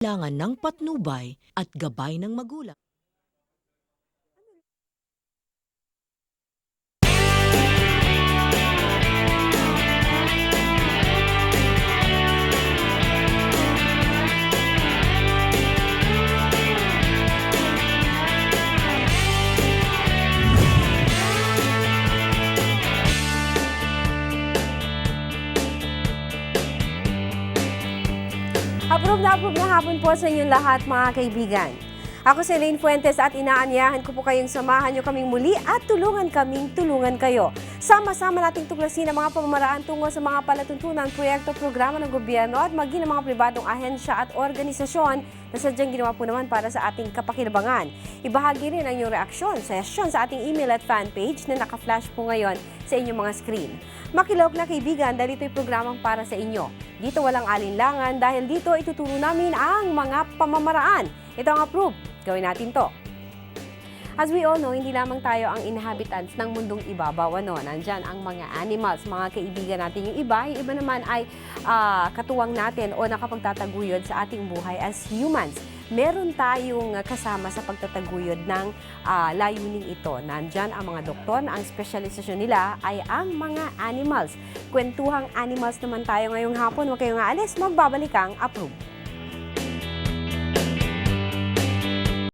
kailangan ng patnubay at gabay ng magulang. Approve na approve na hapon po sa inyong lahat mga kaibigan. Ako si Elaine Fuentes at inaanyahan ko po kayong samahan nyo kaming muli at tulungan kaming tulungan kayo. Sama-sama nating tuklasin ang mga pamamaraan tungo sa mga palatuntunan, proyekto, programa ng gobyerno at maging ng mga pribadong ahensya at organisasyon na sadyang ginawa po naman para sa ating kapakinabangan. Ibahagi rin ang inyong reaksyon sa sesyon sa ating email at fanpage na naka-flash po ngayon sa inyong mga screen. Makilog na kaibigan dahil ito'y programang para sa inyo. Dito walang alinlangan dahil dito ituturo namin ang mga pamamaraan. Ito ang approve. Gawin natin to. As we all know, hindi lamang tayo ang inhabitants ng mundong ibabaw. Ano? Nandyan ang mga animals, mga kaibigan natin. Yung iba, yung iba naman ay ah, katuwang natin o nakapagtataguyod sa ating buhay as humans. Meron tayong kasama sa pagtataguyod ng ah, layuning ito. Nandyan ang mga doktor ang spesyalisasyon nila ay ang mga animals. Kwentuhang animals naman tayo ngayong hapon. Huwag kayong aalis, magbabalik ang approve.